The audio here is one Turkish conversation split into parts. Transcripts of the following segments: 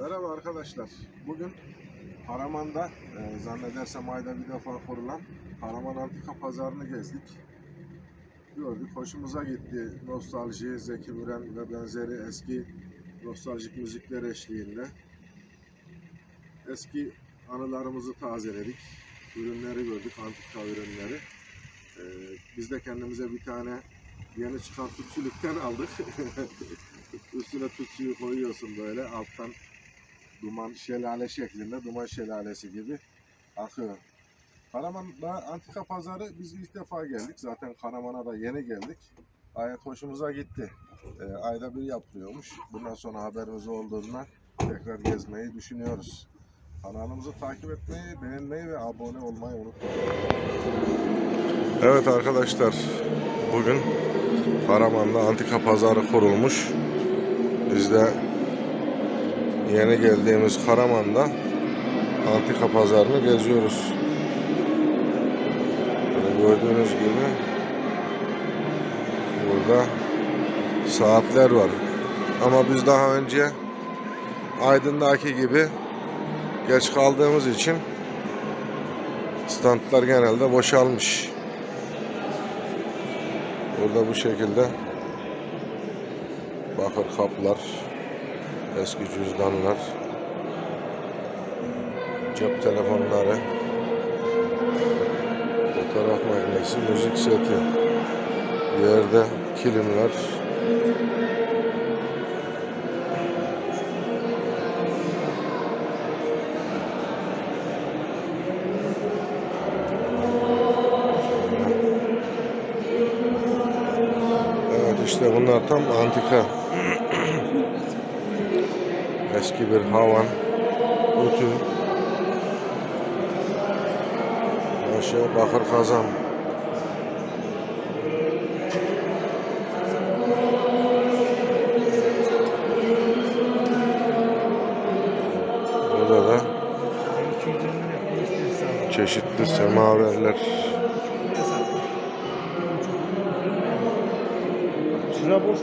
Merhaba arkadaşlar. Bugün Karaman'da e, zannedersem ayda bir defa kurulan Karaman Antika Pazarı'nı gezdik. Gördük, hoşumuza gitti. Nostalji, Zeki Müren ve benzeri eski nostaljik müzikler eşliğinde. Eski anılarımızı tazeledik. Ürünleri gördük, antika ürünleri. E, biz de kendimize bir tane yeni çıkan tütsülükten aldık. Üstüne tütsüyü koyuyorsun böyle alttan duman şelale şeklinde duman şelalesi gibi akıyor. Karaman'da antika pazarı biz ilk defa geldik. Zaten Karaman'a da yeni geldik. Gayet hoşumuza gitti. Ee, ayda bir yapılıyormuş. Bundan sonra haberimiz olduğunda tekrar gezmeyi düşünüyoruz. Kanalımızı takip etmeyi, beğenmeyi ve abone olmayı unutmayın. Evet arkadaşlar, bugün Karaman'da antika pazarı kurulmuş. Biz de yeni geldiğimiz Karaman'da antika pazarını geziyoruz. Böyle gördüğünüz gibi burada saatler var. Ama biz daha önce Aydın'daki gibi geç kaldığımız için standlar genelde boşalmış. Burada bu şekilde bakır kaplar, eski cüzdanlar, cep telefonları, fotoğraf makinesi, müzik seti, yerde kilimler, işte bunlar tam antika. Eski bir havan, ütü, aşağı bakır kazan. Burada da çeşitli semaverler. Şura boş.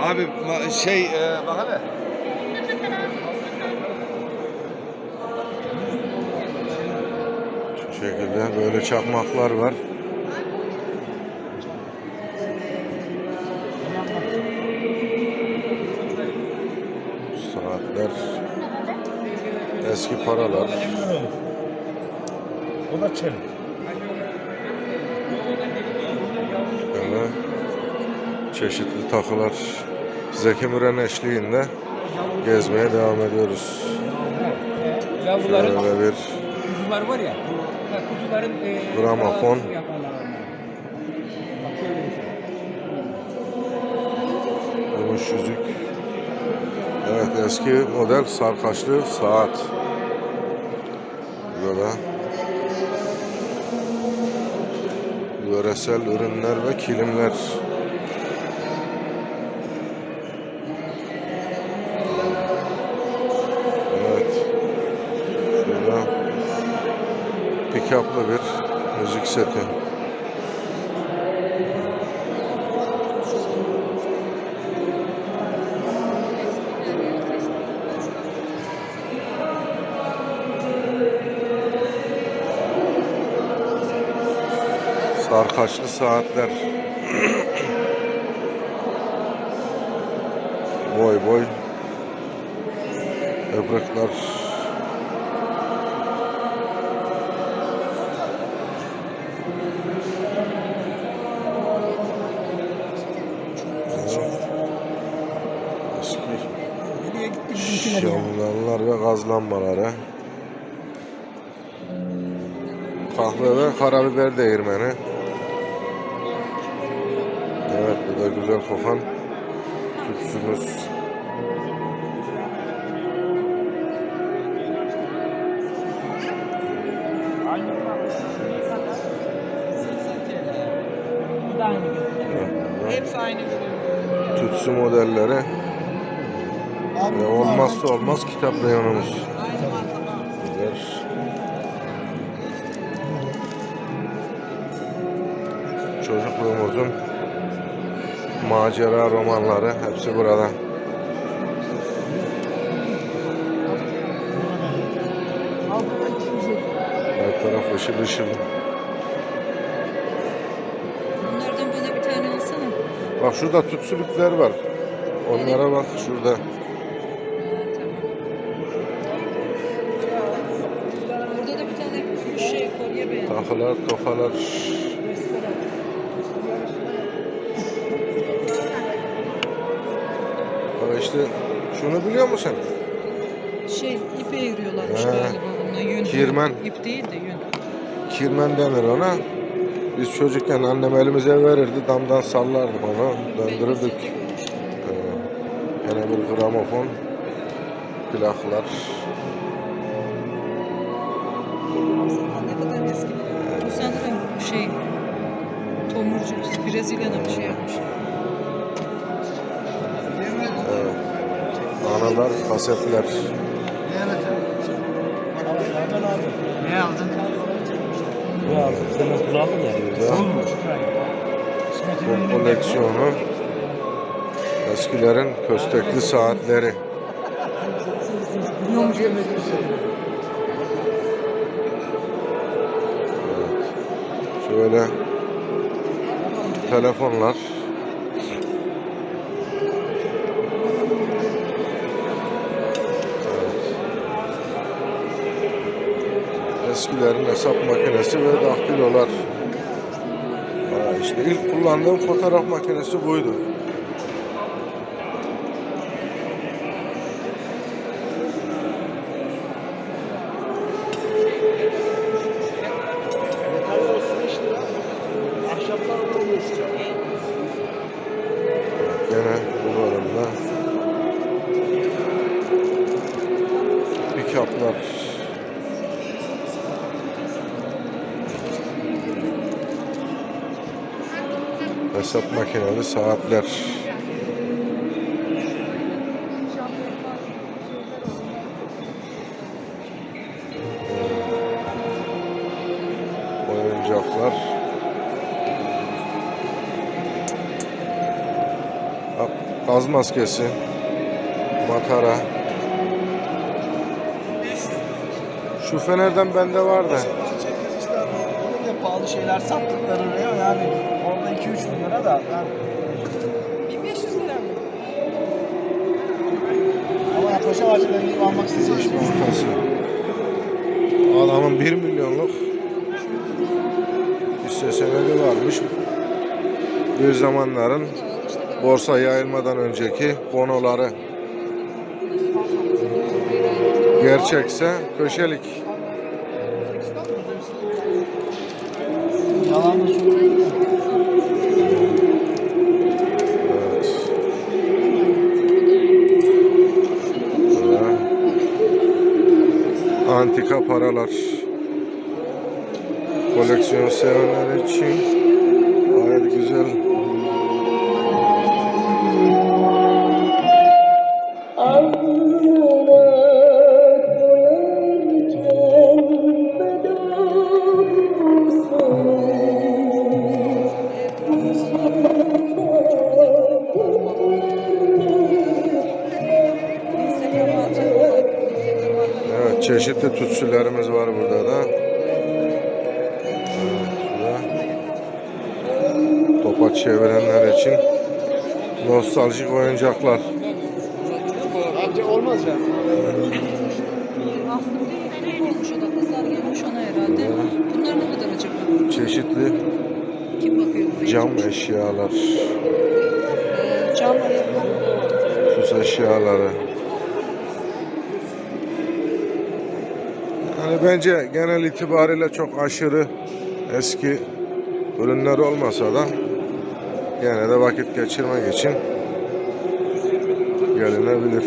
Abi ma- şey e, bak hele. Şu şekilde böyle çakmaklar var. Saatler, eski paralar. O da çelik. Böyle çeşitli takılar. Zeki Müren eşliğinde gezmeye devam ediyoruz. Ya bunların Böyle bir kuzular var ya. kuzuların e, Gramofon. şöyle bir şey. gümüş yüzük. Evet eski model sarkaçlı saat. Burada yöresel ürünler ve kilimler. Pick-up'lı bir müzik seti. Sarkaçlı saatler. boy boy. Öbrekler. Ve gaz lambaları. Kahve ve karabiber değirmeni. Evet bu da güzel kokan tütsümüz. Hepsi aynı görünüyor. Tütsü modelleri olmazsa olmaz kitap reyonumuz. Çocukluğumuzun macera romanları hepsi burada. Her taraf ışıl ışıl. Bunlardan bana bir tane alsana. Bak şurada tütsülükler var. Onlara bak şurada. Takılar, tokalar. Bak işte şunu biliyor musun? Şey ip eğiriyorlarmış Ha. galiba bununla. Yün. Kirmen. İp değil de yün. Kirmen denir ona. Biz çocukken annem elimize verirdi, damdan sallardık onu, döndürürdük. Ee, Yine bir gramofon, plaklar. Şey tomurcuk Brezilya'da bir şey yapmış. Evet. Analar, kasetler. Ne aldın? Bu abi sen kullandın ya. Güzel. Bu koleksiyonu eskilerin köstekli saatleri. Biliyormuş demek. Şöyle telefonlar. Eskilerin hesap makinesi ve dahtilolar. Aa, işte ilk kullandığım fotoğraf makinesi buydu. Gene bu bölümde pick-up'lar hesap makineli saatler. Oyuncaklar. Gaz maskesi, matara. Şu fenerden bende öyle de pahalı şeyler sattıkları yani 2-3 bin lira da yani 1500 lira mı? ama paşa bahçeden gidip almak istese işte Bankası. Adamın 1 milyonluk hisse senedi varmış. Bir zamanların borsa yayılmadan önceki bonoları. Gerçekse köşelik. Antika paralar. Koleksiyon sevenler için gayet güzel. Topa çevirenler için nostaljik oyuncaklar. Bence olmaz ya. Çeşitli Kim cam eşyalar, cam süs eşyaları. Yani bence genel itibariyle çok aşırı eski ürünler olmasa da gene de vakit geçirmek için gelinebilir.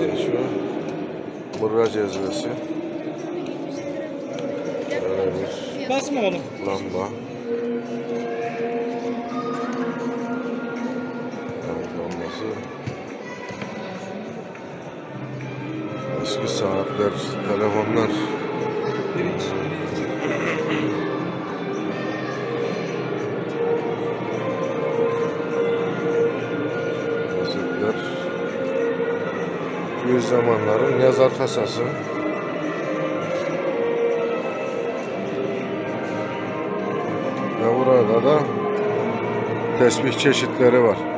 Evet, şu Burra cezvesi. Böyle bir Basma oğlum. lamba. Evet, lambası. Eski saatler, telefonlar. Bediüzzamanların yazar kasası. Ve burada da tesbih çeşitleri var.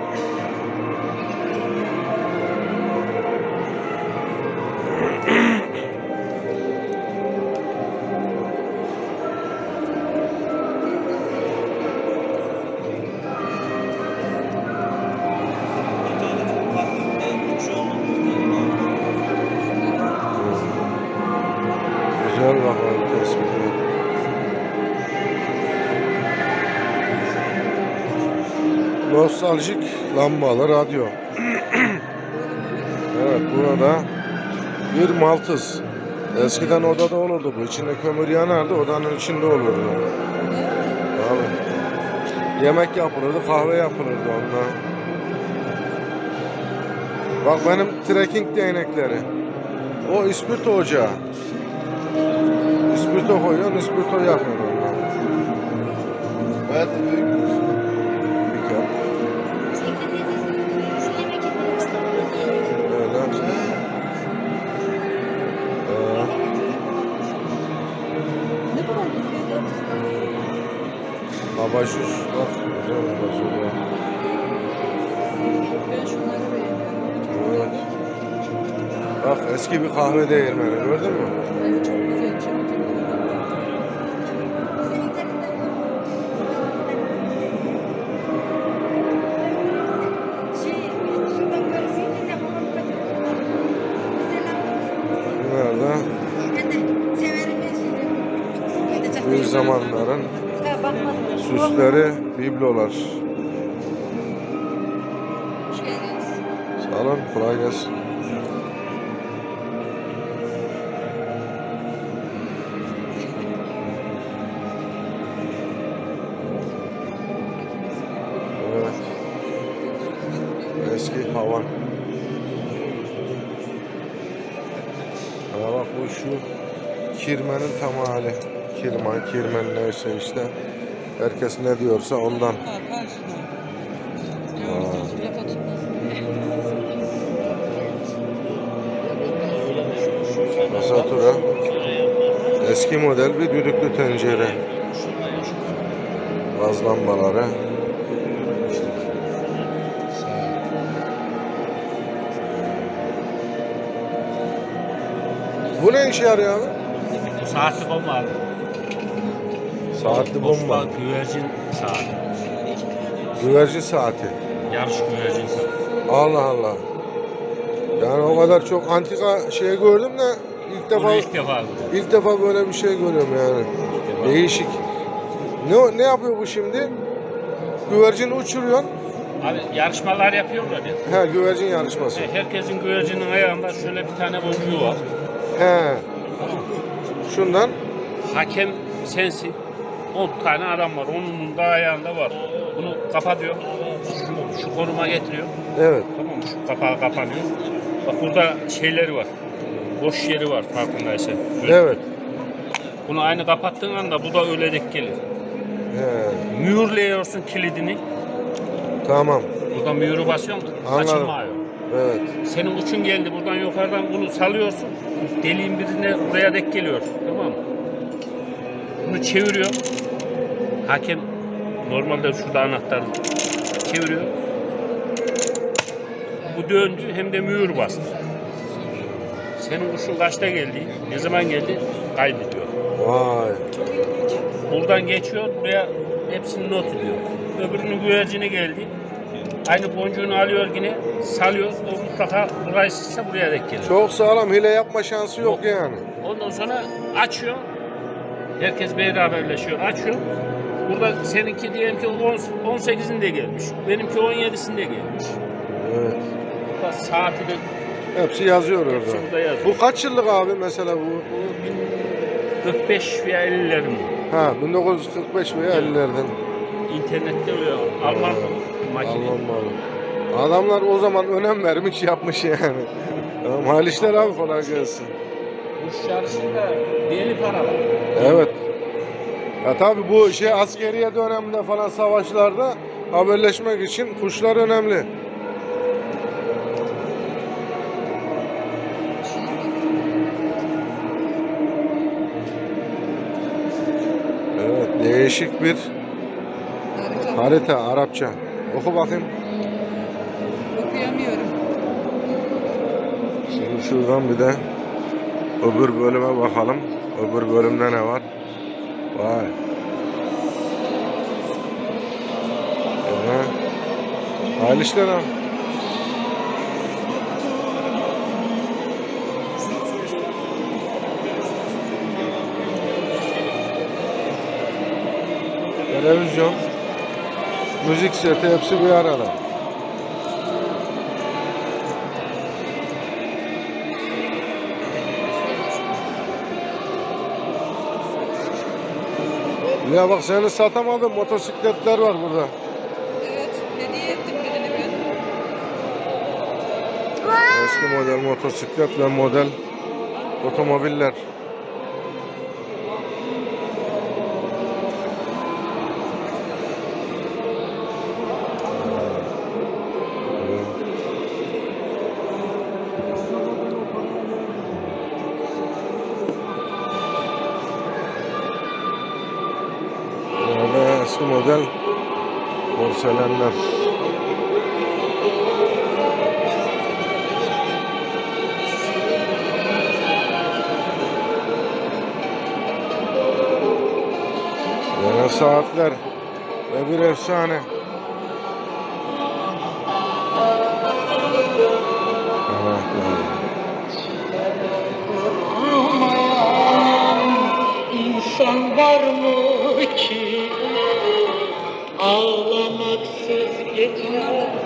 Nostaljik lambalı radyo. evet burada bir maltız. Eskiden odada olurdu bu. İçinde kömür yanardı. Odanın içinde olurdu. Abi. Yemek yapılırdı, kahve yapılırdı onunla. Bak benim trekking değnekleri. O ispirto ocağı. İspirto koyuyorsun, ispirto yapıyorsun onunla. Evet. Abajur. Bak güzel abajur ya. Ben şunları beğeniyorum. Evet. Bak eski bir kahve değirmeni gördün mü? Evet, çok güzel. Bunlar da bir zamanların süsleri, biblolar. Sağ olun, kolay gelsin. Evet. Eski havan. Ha bak bu şu kirmenin tam hali. Kirman, kirmen neyse işte. Herkes ne diyorsa ondan. Tasatura. Eski model bir düdüklü tencere. Gaz lambaları. Bu ne işe yarıyor abi? Saatli bomba abi. Saatli bomba. Bosfa güvercin saati. Güvercin saati. Yarış güvercin saati. Allah Allah. Yani o kadar çok antika şey gördüm de ilk defa Bunu ilk defa ilk defa böyle bir şey görüyorum yani. Değişik. Ne ne yapıyor bu şimdi? Güvercin uçuruyor. Abi yarışmalar yapıyorlar ya. He güvercin yarışması. Herkesin güvercinin ayağında şöyle bir tane boncuğu var. He. Şundan Hakem sensin. 10 tane adam var. Onun da ayağında var. Bunu kapatıyor. Şu, şu konuma getiriyor. evet. Tamam mı? Şu kapağı kapanıyor. Bak burada şeyleri var. Boş yeri var farkındaysan. Böyle. Evet. Bunu aynı kapattığın anda bu da öyle denk gelir. He. Mühürleyiyorsun kilidini. Tamam. Buradan mühürü basıyorsun. Anladım. Açılmıyor. Evet. Senin uçun geldi buradan yukarıdan bunu salıyorsun. Deliğin birine buraya dek geliyor. Tamam mı? Bunu çeviriyor. Hakem normalde şurada anahtar çeviriyor. Bu döndü hem de mühür bastı. Senin kuşun kaçta geldi, ne zaman geldi kaydediyor. Vay. Buradan geçiyor, buraya hepsini not ediyor. Öbürünün güvercini geldi. Aynı boncuğunu alıyor yine, salıyor. O mutlaka burayı sıksa buraya denk gelir. Çok sağlam hile yapma şansı yok yani. Ondan sonra açıyor. Herkes beraberleşiyor. Açıyor. Burada seninki diyelim ki 10 18'inde gelmiş. Benimki 17'sinde gelmiş. Evet. Burada saati de Hepsi yazıyor orada. hepsi burada yazıyor. Bu kaç yıllık abi mesela bu? Bu 45 veya 50'lerin Ha 1945 veya 50'lerden. internette öyle Alman makine. Alman malı. Adamlar o zaman önem vermiş yapmış yani. Tamam, abi kolay gelsin. Kuş yarışında deli para var. Evet. Ya tabi bu şey askeriye döneminde falan savaşlarda haberleşmek için kuşlar önemli. Evet değişik bir Harita. Harita Arapça. Oku bakayım. Okuyamıyorum. Şimdi şuradan bir de öbür bölüme bakalım. Öbür bölümde ne var? Hayırlı işler abi. Televizyon, müzik seti hepsi bir arada. Ya bak seni satamadım. Motosikletler var burada. Eski model motosiklet ve model otomobiller. Böyle eski model porselenler. Saatler ve bir efsane. İnsan var mı ki ağlamaksız geçer?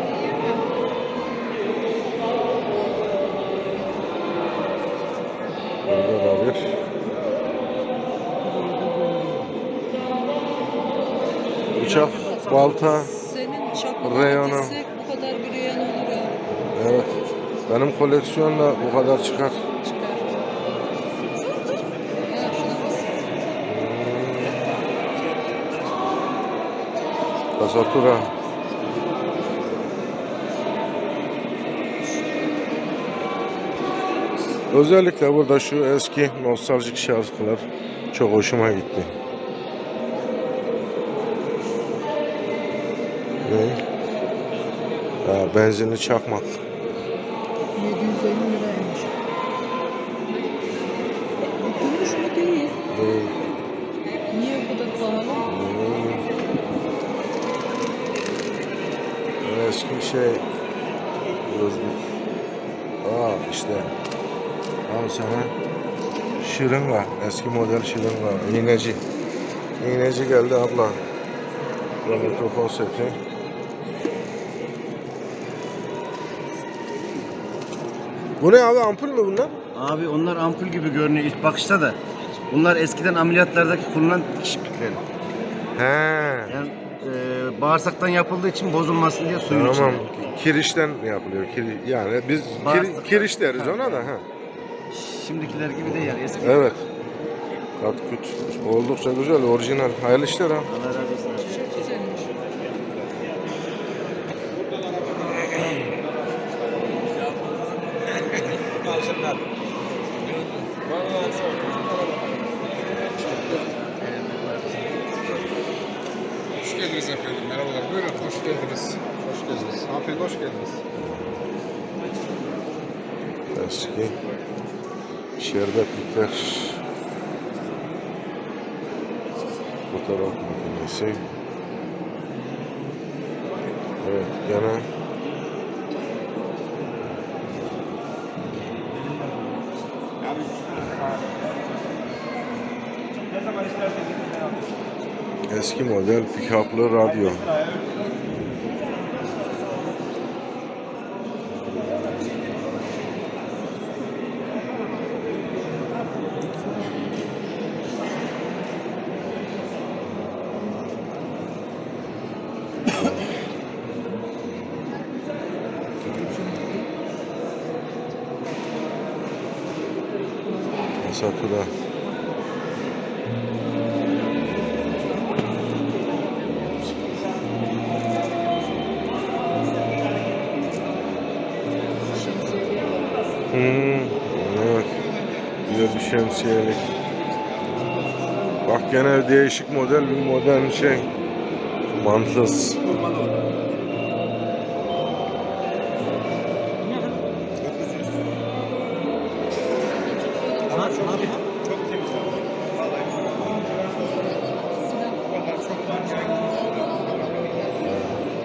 Uçak, balta. Senin çakma Reyonu. bu kadar bir reyon olur ya. Evet. Benim koleksiyonla bu kadar çıkar. Çıkar. Şuna bas. Tasatura. Özellikle burada şu eski nostaljik şarkılar çok hoşuma gitti. Benzinli çakmak. 750 liraymış. Gümüş mü değil? Değil. Niye bu kadar pahalı? Hmm. Eski şey gözlük. Aa işte. Al sana şırınga. Eski model şırınga. İğneci. İğneci geldi abla. Mikrofon seti. Bu ne abi ampul mü bunlar? Abi onlar ampul gibi görünüyor ilk bakışta da. Bunlar eskiden ameliyatlardaki kullanılan dikiş iplikleri. He. Yani e, bağırsaktan yapıldığı için bozulmasın diye suyun Tamam. içinde. Kirişten yapılıyor. Kiri, yani biz kiri, Bağırsak- kiriş deriz ona da. Ha. Şimdikiler gibi değil yani eski. Evet. Kat küt. Oldukça güzel, orijinal. Hayırlı işler ha. Allah razı olsun. Şerbetlikler. Fotoğraf makinesi. Evet gene eski model pick-up'lı radyo. Hmm, evet. Güzel bir şemsiyelik. Bak gene değişik model bir modern şey. Mantıs.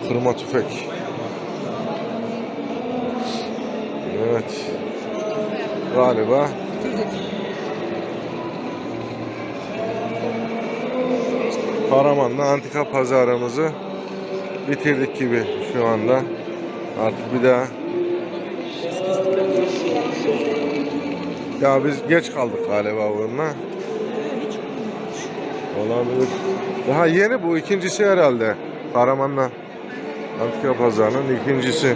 Kırma tüfek. Galiba Karaman'da antika pazarımızı bitirdik gibi şu anda. Artık bir daha ya biz geç kaldık galiba bununla. Olabilir. Daha yeni bu ikincisi herhalde. Karaman'la antika pazarının ikincisi.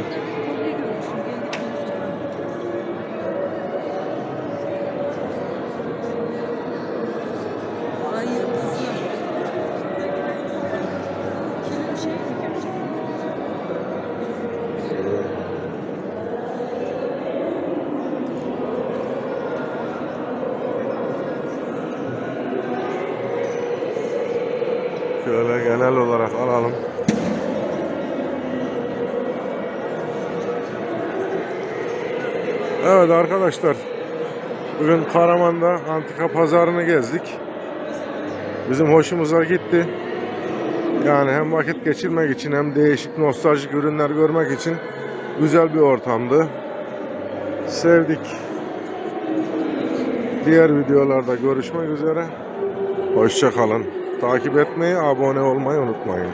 Şöyle genel olarak alalım. Evet arkadaşlar. Bugün Karaman'da antika pazarını gezdik. Bizim hoşumuza gitti. Yani hem vakit geçirmek için hem değişik nostaljik ürünler görmek için güzel bir ortamdı. Sevdik. Diğer videolarda görüşmek üzere. Hoşça kalın. Takip etmeyi, abone olmayı unutmayın.